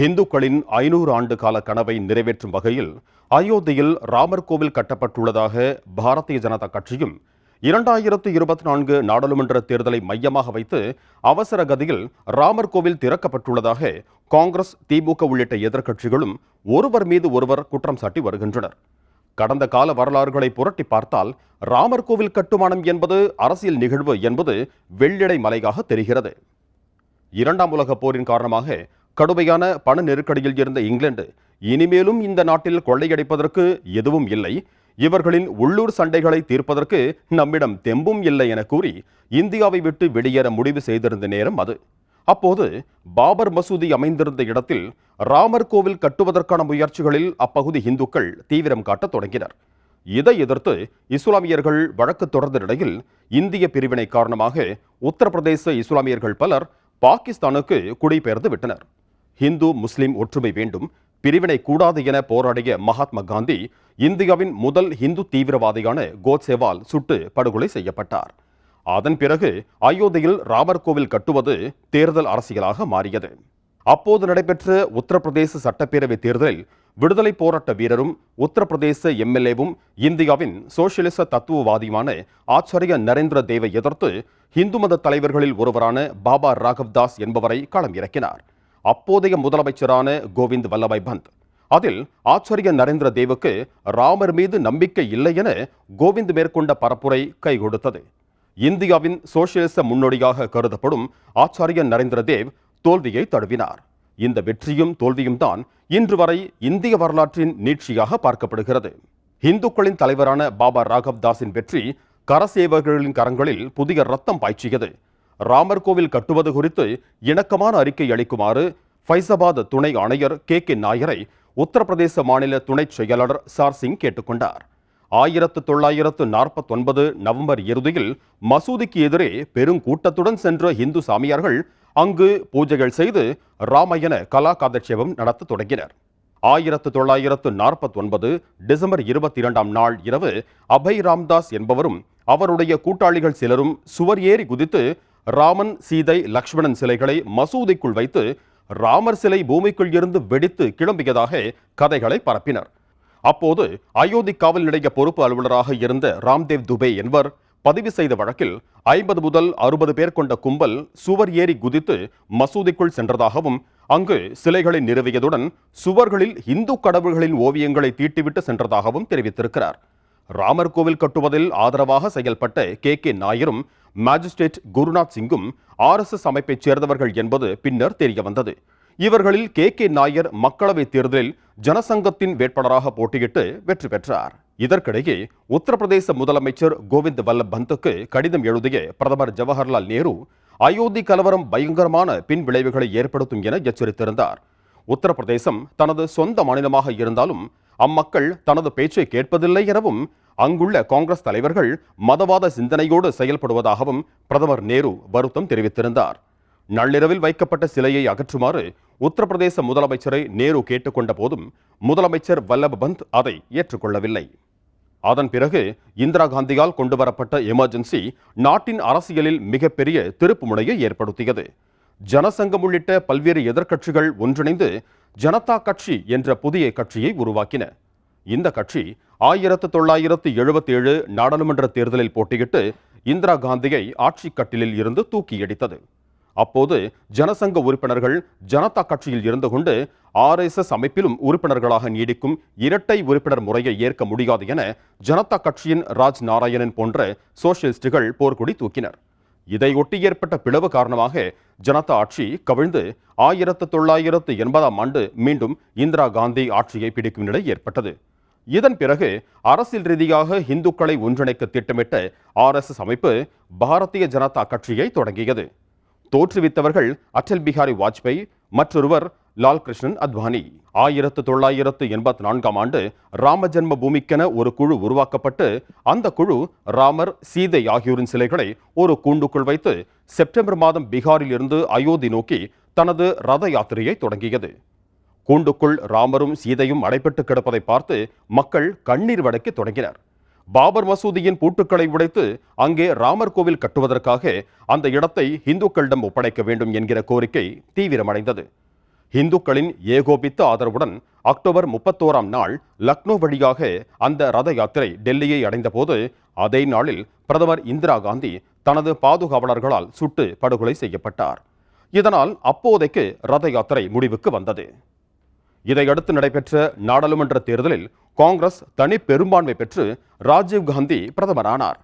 இந்துக்களின் ஐநூறு ஆண்டு கால கனவை நிறைவேற்றும் வகையில் அயோத்தியில் ராமர் கோவில் கட்டப்பட்டுள்ளதாக பாரதிய ஜனதா கட்சியும் இரண்டாயிரத்து இருபத்தி நான்கு நாடாளுமன்ற தேர்தலை மையமாக வைத்து அவசர கதியில் ராமர் கோவில் திறக்கப்பட்டுள்ளதாக காங்கிரஸ் திமுக உள்ளிட்ட எதிர்க்கட்சிகளும் ஒருவர் மீது ஒருவர் குற்றம் சாட்டி வருகின்றனர். கடந்த கால வரலாறுகளை புரட்டி பார்த்தால் ராமர் கோவில் கட்டுமானம் என்பது அரசியல் நிகழ்வு என்பது வெள்ளிடை மலையாக தெரிகிறது. இரண்டாம் உலகப் போரின் காரணமாக கடுமையான பண நெருக்கடியில் இருந்த இங்கிலாந்து இனிமேலும் இந்த நாட்டில் கொள்ளையடிப்பதற்கு எதுவும் இல்லை. இவர்களின் உள்ளூர் சண்டைகளை தீர்ப்பதற்கு நம்மிடம் தெம்பும் இல்லை என கூறி இந்தியாவை விட்டு வெளியேற முடிவு செய்திருந்த நேரம் அது. அப்போது பாபர் மசூதி அமைந்திருந்த இடத்தில் ராமர் கோவில் கட்டுவதற்கான முயற்சிகளில் அப்பகுதி இந்துக்கள் தீவிரம் காட்டத் தொடங்கினர். இதை எதிர்த்து இஸ்லாமியர்கள் வழக்கு தொடர்ந்த நிலையில் இந்திய பிரிவினை காரணமாக உத்தரப்பிரதேச இஸ்லாமியர்கள் பலர் பாகிஸ்தானுக்கு குடிபெயர்ந்து விட்டனர். ஹிந்து முஸ்லிம் ஒற்றுமை வேண்டும் பிரிவினை கூடாது என போராடிய மகாத்மா காந்தி இந்தியாவின் முதல் இந்து தீவிரவாதியான கோட்சேவால் சுட்டு படுகொலை செய்யப்பட்டார். அதன் பிறகு அயோத்தியில் ராமர் கோவில் கட்டுவது தேர்தல் அரசியலாக மாறியது. அப்போது நடைபெற்ற உத்தரப்பிரதேச சட்டப்பேரவை தேர்தலில் விடுதலை போராட்ட வீரரும் உத்தரப்பிரதேச எம்எல்ஏவும் இந்தியாவின் சோசியலிச தத்துவவாதியுமான ஆச்சாரிய நரேந்திர தேவை எதிர்த்து இந்து மத தலைவர்களில் ஒருவரான பாபா ராகவ் தாஸ் என்பவரை களம் இறக்கினார். அப்போதைய முதலமைச்சரான கோவிந்த் வல்லபாய் பந்த். அதில் ஆச்சாரிய நரேந்திர தேவுக்கு ராமர் மீது நம்பிக்கை இல்லை என கோவிந்த் மேற்கொண்ட பரப்புரை கை கொடுத்தது. இந்தியாவின் சோசியலிச முன்னோடியாக கருதப்படும் ஆச்சாரிய நரேந்திர தேவ் தோல்வியை தழுவினார். இந்த வெற்றியும் தோல்வியும் தான் இன்று வரை இந்திய வரலாற்றின் நீட்சியாக பார்க்கப்படுகிறது. இந்துக்களின் தலைவரான பாபா ராகவ் தாஸின் வெற்றி கரசேவர்களின் கரங்களில் புதிய ரத்தம் பாய்ச்சியது. ராமர் கோவில் கட்டுவது குறித்து இணக்கமான அறிக்கை அளிக்குமாறு ஃபைசாபாத் துணை ஆணையர் கே கே நாயரை உத்தரப்பிரதேச மாநில துணை செயலாளர் சார் சிங் கேட்டுக்கொண்டார். ஆயிரத்து தொள்ளாயிரத்து நாற்பத்தொன்பது நவம்பர் இறுதியில் மசூதிக்கு எதிரே பெருங்கூட்டத்துடன் சென்ற இந்து சாமியார்கள் அங்கு பூஜைகள் செய்து ராமயண கலா காதட்சேபம் நடத்த தொடங்கினர். ஆயிரத்து தொள்ளாயிரத்து நாற்பத்தொன்பது டிசம்பர் இருபத்தி இரண்டாம் நாள் இரவு அபய் ராம்தாஸ் என்பவரும் அவருடைய கூட்டாளிகள் சிலரும் சுவர் ஏறி குதித்து ராமன் சீதை லக்ஷ்மணன் சிலைகளை மசூதிக்குள் வைத்து ராமர் சிலை பூமிக்குள் இருந்து வெடித்து கிளம்பியதாக கதைகளை பரப்பினர். அப்போது அயோத்தி காவல் நிலைய பொறுப்பு அலுவலராக இருந்த ராம்தேவ் துபே என்பவர் பதிவு செய்த வழக்கில் ஐம்பது முதல் அறுபது பேர் கொண்ட கும்பல் சுவர் ஏறி குதித்து மசூதிக்குள் சென்றதாகவும் அங்கு சிலைகளை நிறுவியதுடன் சுவர்களில் இந்து கடவுள்களின் ஓவியங்களை தீட்டிவிட்டு சென்றதாகவும் தெரிவித்திருக்கிறார். ராமர் கோவில் கட்டுவதில் ஆதரவாக செயல்பட்ட கே கே நாயரும் மாஜிஸ்ட்ரேட் குருநாத் சிங்கும் ஆர்எஸ்எஸ் அமைப்பைச் சேர்ந்தவர்கள் என்பது பின்னர் தெரிய வந்தது இவர்களில் கே. கே. நாயர் மக்களவைத் தேர்தலில் ஜனசங்கத்தின் வேட்பாளராக போட்டியிட்டு வெற்றி பெற்றார். இதற்கிடையே உத்தரப்பிரதேச முதலமைச்சர் கோவிந்த் வல்லப் பந்துக்கு கடிதம் எழுதிய பிரதமர் ஜவஹர்லால் நேரு அயோத்தி கலவரம் பயங்கரமான பின் விளைவுகளை ஏற்படுத்தும் என எச்சரித்திருந்தார். உத்தரப்பிரதேசம் தனது சொந்த மாநிலமாக இருந்தாலும் அம்மக்கள் தனது பேச்சை கேட்பதில்லை எனவும் அங்குள்ள காங்கிரஸ் தலைவர்கள் மதவாத சிந்தனையோடு செயல்படுவதாகவும் பிரதமர் நேரு வருத்தம் தெரிவித்திருந்தார். நள்ளிரவில் வைக்கப்பட்ட சிலையை அகற்றுமாறு உத்தரப்பிரதேச முதலமைச்சரை நேரு கேட்டுக்கொண்ட போதும் முதலமைச்சர் வல்லபந்த் அதை ஏற்றுக்கொள்ளவில்லை. அதன் பிறகு இந்திரா காந்தியால் கொண்டுவரப்பட்ட எமர்ஜென்சி நாட்டின் அரசியலில் மிகப்பெரிய திருப்புமுனையை ஏற்படுத்தியது. ஜனசங்கம் உள்ளிட்ட பல்வேறு எதிர்க்கட்சிகள் ஒன்றிணைந்து ஜனதா கட்சி என்ற புதிய கட்சியை உருவாக்கின. இந்த கட்சி ஆயிரத்து தொள்ளாயிரத்து எழுபத்தி ஏழு நாடாளுமன்ற தேர்தலில் போட்டியிட்டு இந்திரா காந்தியை ஆட்சி கட்டிலில் இருந்து தூக்கியடித்தது. அப்போது ஜனசங்க உறுப்பினர்கள் ஜனதா கட்சியில் இருந்து கொண்டு ஆர்எஸ்எஸ் அமைப்பிலும் உறுப்பினர்களாக நீடிக்கும் இரட்டை உறுப்பினர் முறையை ஏற்க முடியாது என ஜனதா கட்சியின் ராஜ் நாராயணன் போன்ற சோசியலிஸ்டுகள் போர்க்கொடி தூக்கினர். இதையொட்டி ஏற்பட்ட பிளவு காரணமாக ஜனதா ஆட்சி கவிழ்ந்து ஆயிரத்து தொள்ளாயிரத்து எண்பதாம் ஆண்டு மீண்டும் இந்திரா காந்தி ஆட்சியை பிடிக்கும் நிலை ஏற்பட்டது. இதன் பிறகு அரசியல் ரீதியாக இந்துக்களை ஒன்றிணைக்க திட்டமிட்ட ஆர்எஸ்எஸ் அமைப்பு பாரதிய ஜனதா கட்சியை தொடங்கியது. தோற்றுவித்தவர்கள் அட்டல் பிஹாரி வாஜ்பேயி மற்றொருவர் லால் கிருஷ்ணன் அத்வானி. ஆயிரத்து தொள்ளாயிரத்து எண்பத்தி நான்காம் ஆண்டு ராமஜென்ம பூமிக்கென ஒரு குழு உருவாக்கப்பட்டு அந்த குழு ராமர் சீதை ஆகியோரின் சிலைகளை ஒரு கூண்டுக்குள் வைத்து செப்டம்பர் மாதம் பீகாரில் இருந்து அயோத்தி நோக்கி தனது ரத யாத்திரையை தொடங்கியது. கூண்டுக்குள் ராமரும் சீதையும் அடைபட்டு கிடப்பதை பார்த்து மக்கள் கண்ணீர் வடக்கி தொடங்கினர். பாபர் மசூதியின் பூட்டுக்களை உடைத்து அங்கே ராமர் கோவில் கட்டுவதற்காக அந்த இடத்தை இந்துக்களிடம் ஒப்படைக்க வேண்டும் என்கிற கோரிக்கை தீவிரமடைந்தது. இந்துக்களின் ஏகோபித்த ஆதரவுடன் அக்டோபர் முப்பத்தோராம் நாள் லக்னோ வழியாக அந்த ரத யாத்திரை டெல்லியை அடைந்தபோது அதே நாளில் பிரதமர் இந்திரா காந்தி தனது பாதுகாவலர்களால் சுட்டு படுகொலை செய்யப்பட்டார். இதனால் அப்போதைக்கு ரத யாத்திரை முடிவுக்கு வந்தது. இதையடுத்து நடைபெற்ற நாடாளுமன்ற தேர்தலில் காங்கிரஸ் தனி பெரும்பான்மை பெற்று ராஜீவ் காந்தி பிரதமரானார்.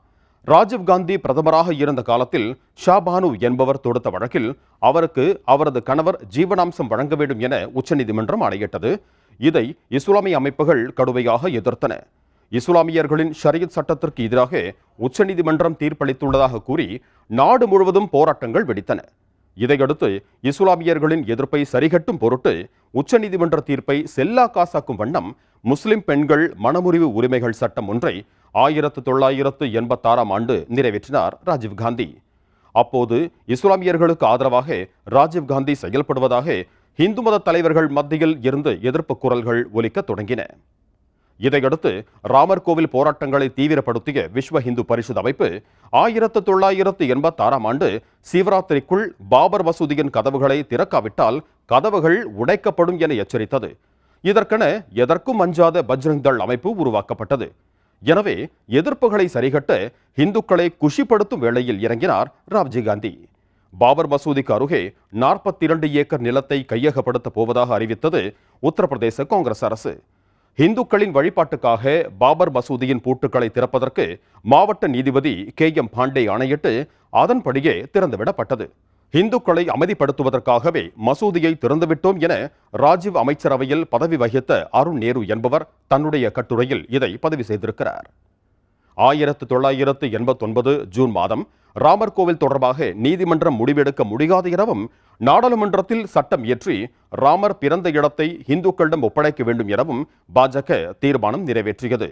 ராஜீவ் காந்தி பிரதமராக இருந்த காலத்தில் ஷாபானு என்பவர் தொடுத்த வழக்கில் அவருக்கு அவரது கணவர் ஜீவனாம்சம் வழங்க வேண்டும் என உச்சநீதிமன்றம் ஆணையிட்டது. இதை இஸ்லாமிய அமைப்புகள் கடுமையாக எதிர்த்தன. இஸ்லாமியர்களின் ஷரியத் சட்டத்திற்கு எதிராக உச்சநீதிமன்றம் தீர்ப்பளித்துள்ளதாக கூறி நாடு முழுவதும் போராட்டங்கள் வெடித்தன. இதையடுத்து இஸ்லாமியர்களின் எதிர்ப்பை சரிகட்டும் பொருட்டு உச்சநீதிமன்ற தீர்ப்பை செல்லா காசாக்கும் வண்ணம் முஸ்லிம் பெண்கள் மனமுறிவு உரிமைகள் சட்டம் ஒன்றை ஆயிரத்து தொள்ளாயிரத்து எண்பத்தாறாம் ஆண்டு நிறைவேற்றினார் ராஜீவ் காந்தி. அப்போது இஸ்லாமியர்களுக்கு ஆதரவாக ராஜீவ் காந்தி செயல்படுவதாக இந்து மத தலைவர்கள் மத்தியில் இருந்து எதிர்ப்பு குரல்கள் ஒலிக்கத் தொடங்கின. இதையடுத்து ராமர் கோவில் போராட்டங்களை தீவிரப்படுத்திய விஸ்வ இந்து பரிஷத் அமைப்பு ஆயிரத்து தொள்ளாயிரத்து எண்பத்தாறாம் ஆண்டு சிவராத்திரிக்குள் பாபர் மசூதியின் கதவுகளை திறக்காவிட்டால் கதவுகள் உடைக்கப்படும் என எச்சரித்தது. இதற்கென எதற்கும் அஞ்சாத பஜ்ரங் தள் அமைப்பு உருவாக்கப்பட்டது. எனவே எதிர்ப்புகளை சரிகட்ட இந்துக்களை குஷிப்படுத்தும் வேளையில் இறங்கினார் ராஜீவ் காந்தி. பாபர் மசூதிக்கு அருகே நாற்பத்தி இரண்டு ஏக்கர் நிலத்தை கையகப்படுத்தப் போவதாக அறிவித்தது உத்தரப்பிரதேச காங்கிரஸ் அரசு. இந்துக்களின் வழிபாட்டுக்காக பாபர் மசூதியின் பூட்டுக்களை திறப்பதற்கு மாவட்ட நீதிபதி கே எம் பாண்டே ஆணையிட்டு அதன்படியே திறந்துவிடப்பட்டது. இந்துக்களை அமைதிப்படுத்துவதற்காகவே மசூதியை திறந்துவிட்டோம் என ராஜீவ் அமைச்சரவையில் பதவி வகித்த அருண் நேரு என்பவர் தன்னுடைய கட்டுரையில் இதை பதிவு செய்திருக்கிறார். ஆயிரத்து தொள்ளாயிரத்து எண்பத்தொன்பது ஜூன் மாதம் ராமர் கோவில் தொடர்பாக நீதிமன்றம் முடிவெடுக்க முடியாது எனவும் நாடாளுமன்றத்தில் சட்டம் இயற்றி ராமர் பிறந்த இடத்தை இந்துக்களிடம் ஒப்படைக்க வேண்டும் எனவும் பாஜக தீர்மானம் நிறைவேற்றியது.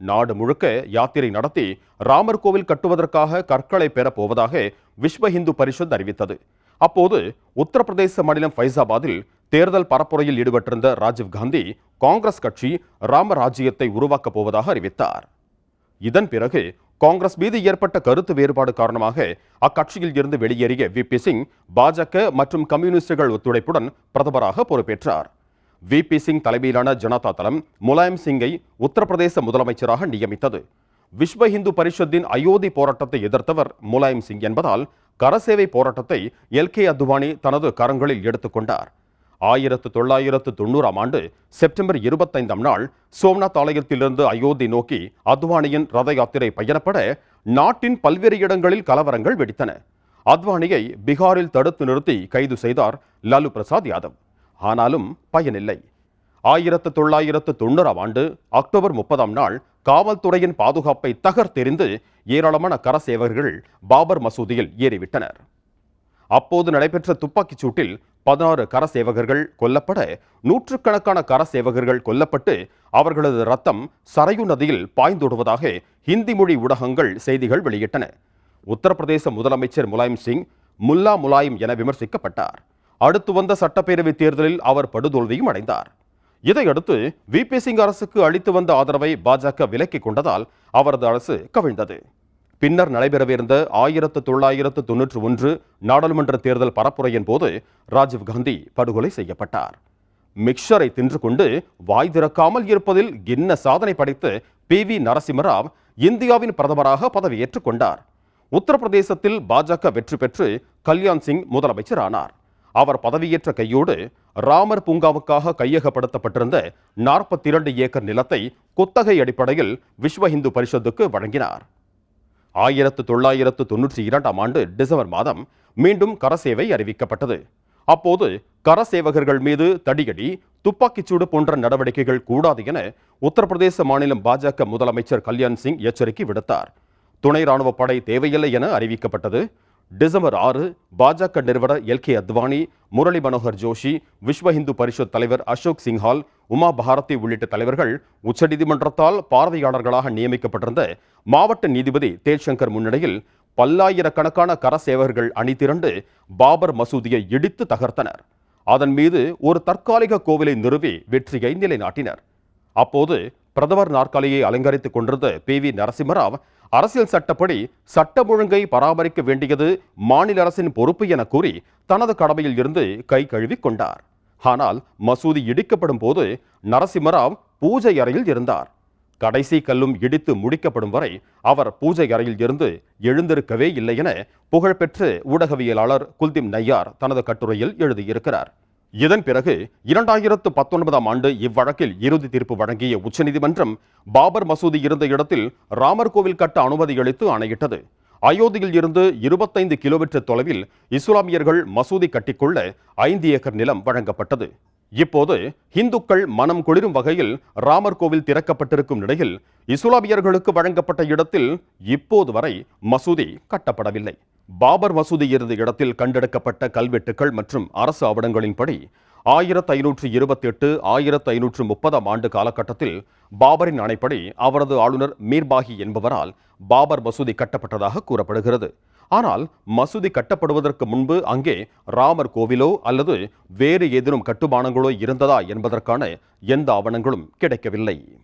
நாடு முழுக்க யாத்திரை நடத்தி ராமர் கோவில் கட்டுவதற்காக கற்களை பெறப்போவதாக விஸ்வ இந்து பரிஷத் அறிவித்தது. அப்போது உத்தரப்பிரதேச மாநிலம் ஃபைசாபாத்தில் தேர்தல் பரப்புரையில் ஈடுபட்டிருந்த ராஜீவ் காந்தி காங்கிரஸ் கட்சி ராமராஜ்யத்தை உருவாக்கப் போவதாக அறிவித்தார். இதன் பிறகு காங்கிரஸ் மீது ஏற்பட்ட கருத்து வேறுபாடு காரணமாக அக்கட்சியில் இருந்து வெளியேறிய வி. பி. சிங் பாஜக மற்றும் கம்யூனிஸ்டுகள் ஒத்துழைப்புடன் பிரதமராக பொறுப்பேற்றார். வி. பி. சிங் தலைமையிலான ஜனதா தளம் முலாயம் சிங்கை உத்தரப்பிரதேச முதலமைச்சராக நியமித்தது. விஸ்வ இந்து பரிஷத்தின் அயோத்தி போராட்டத்தை எதிர்த்தவர் முலாயம் சிங் என்பதால் கரசேவை போராட்டத்தை எல். கே. அத்வானி தனது கரங்களில் எடுத்துக்கொண்டார் ஆயிரத்து தொள்ளாயிரத்து தொண்ணூறாம் ஆண்டு செப்டம்பர் இருபத்தைந்தாம் நாள் சோம்நாத் ஆலயத்திலிருந்து அயோத்தி நோக்கி அத்வானியின் ரத யாத்திரை பயணப்பட நாட்டின் பல்வேறு இடங்களில் கலவரங்கள் வெடித்தன. அத்வானியை பீகாரில் தடுத்து நிறுத்தி கைது செய்தார் லாலு பிரசாத் யாதவ். ஆனாலும் பயனில்லை. ஆயிரத்து தொள்ளாயிரத்து தொண்ணூறாம் ஆண்டு அக்டோபர் முப்பதாம் நாள் காவல்துறையின் பாதுகாப்பை தகர்த்தெறிந்து ஏராளமான கரசேவர்கள் பாபர் மசூதியில் ஏறிவிட்டனர். அப்போது நடைபெற்ற துப்பாக்கிச் சூட்டில் பதினாறு கரசேவகர்கள் கொல்லப்பட நூற்றுக்கணக்கான கரசேவகர்கள் கொல்லப்பட்டு அவர்களது ரத்தம் சரையு நதியில் பாய்ந்துடுவதாக ஹிந்தி மொழி ஊடகங்கள் செய்திகள் வெளியிட்டன. உத்தரப்பிரதேச முதலமைச்சர் முலாயம் சிங் முல்லா முலாயம் என விமர்சிக்கப்பட்டார். அடுத்து வந்த சட்டப்பேரவைத் தேர்தலில் அவர் படுதோல்வியும் அடைந்தார். இதையடுத்து வி பி சிங் அரசுக்கு அளித்து வந்த ஆதரவை பாஜக விலக்கிக் கொண்டதால் அவரது அரசு கவிழ்ந்தது. பின்னர் நடைபெறவிருந்த ஆயிரத்து தொள்ளாயிரத்து தொன்னூற்று ஒன்று நாடாளுமன்ற தேர்தல் பரப்புரையின் போது ராஜீவ் காந்தி படுகொலை செய்யப்பட்டார். மிக்சரை தின்று கொண்டு வாய் திறக்காமல் இருப்பதில் என்ன சாதனை படைத்து பி வி நரசிம்மராவ் இந்தியாவின் பிரதமராக பதவியேற்றுக் கொண்டார். உத்தரப்பிரதேசத்தில் பாஜக வெற்றி பெற்று கல்யாண் சிங் முதலமைச்சர் ஆனார் அவர் பதவியேற்ற கையோடு ராமர் பூங்காவுக்காக கையகப்படுத்தப்பட்டிருந்த நாற்பத்தி இரண்டு ஏக்கர் நிலத்தை குத்தகை அடிப்படையில் விஸ்வ இந்து பரிஷத்துக்கு வழங்கினார். ஆயிரத்து தொள்ளாயிரத்து தொன்னூற்றி இரண்டாம் ஆண்டு டிசம்பர் மாதம் மீண்டும் கரசேவை அறிவிக்கப்பட்டது. அப்போது கரசேவகர்கள் மீது தடியடி துப்பாக்கிச்சூடு போன்ற நடவடிக்கைகள் கூடாது என உத்தரப்பிரதேச மாநிலம் பாஜக முதலமைச்சர் கல்யாண் சிங் எச்சரிக்கை விடுத்தார். துணை ராணுவ படை தேவையில்லை என அறிவிக்கப்பட்டது. டிசம்பர் ஆறு பாஜக நிறுவனர் எல் கே அத்வானி முரளி மனோகர் ஜோஷி விஸ்வ இந்து பரிஷத் தலைவர் அசோக் சிங்ஹால் உமா பாரதி உள்ளிட்ட தலைவர்கள் உச்சநீதிமன்றத்தால் பார்வையாளர்களாக நியமிக்கப்பட்டிருந்த மாவட்ட நீதிபதி தேஜ்சங்கர் முன்னிலையில் பல்லாயிரக்கணக்கான கரசேவகர்கள் அணி திரண்டு பாபர் மசூதியை இடித்து தகர்த்தனர். அதன் மீது ஒரு தற்காலிக கோவிலை நிறுவி வெற்றியை நிலைநாட்டினர். அப்போது பிரதமர் நாற்காலியை அலங்கரித்துக் கொண்டிருந்த பி வி நரசிம்மராவ் அரசியல் சட்டப்படி சட்டம் ஒழுங்கை பராமரிக்க வேண்டியது மாநில அரசின் பொறுப்பு என கூறி தனது கடமையில் இருந்து கை கழுவிக் கொண்டார். ஆனால் மசூதி இடிக்கப்படும் போது நரசிம்மராவ் பூஜை அறையில் இருந்தார். கடைசி கல்லும் இடித்து முடிக்கப்படும் வரை அவர் பூஜை அறையில் இருந்து எழுந்திருக்கவே இல்லை என புகழ்பெற்ற ஊடகவியலாளர் குல்தீப் நையார் தனது கட்டுரையில் எழுதியிருக்கிறார். இதன் பிறகு இரண்டாயிரத்து பத்தொன்பதாம் ஆண்டு இவ்வழக்கில் இறுதி தீர்ப்பு வழங்கிய உச்சநீதிமன்றம் பாபர் மசூதி இருந்த இடத்தில் ராமர் கோவில் கட்ட அனுமதி அளித்து ஆணையிட்டது. அயோத்தியில் இருந்து இருபத்தைந்து கிலோமீட்டர் தொலைவில் இஸ்லாமியர்கள் மசூதி கட்டிக்கொள்ள ஐந்து ஏக்கர் நிலம் வழங்கப்பட்டது. இப்போது இந்துக்கள் மனம் குளிரும் வகையில் ராமர் கோவில் திறக்கப்பட்டிருக்கும் நிலையில் இஸ்லாமியர்களுக்கு வழங்கப்பட்ட இடத்தில் இப்போது வரை மசூதி கட்டப்படவில்லை. பாபர் மசூதி இருந்த இடத்தில் கண்டெடுக்கப்பட்ட கல்வெட்டுகள் மற்றும் அரசு ஆவணங்களின்படி ஆயிரத்து ஐநூற்று இருபத்தி எட்டு ஆயிரத்து ஐநூற்று முப்பதாம் ஆண்டு காலகட்டத்தில் பாபரின் ஆணைப்படி அவரது ஆளுநர் மீர்பாகி என்பவரால் பாபர் மசூதி கட்டப்பட்டதாக கூறப்படுகிறது. ஆனால் மசூதி கட்டப்படுவதற்கு முன்பு அங்கே ராமர் கோவிலோ அல்லது வேறு ஏதேனும் கட்டுமானங்களோ இருந்ததா என்பதற்கான எந்த ஆவணங்களும் கிடைக்கவில்லை.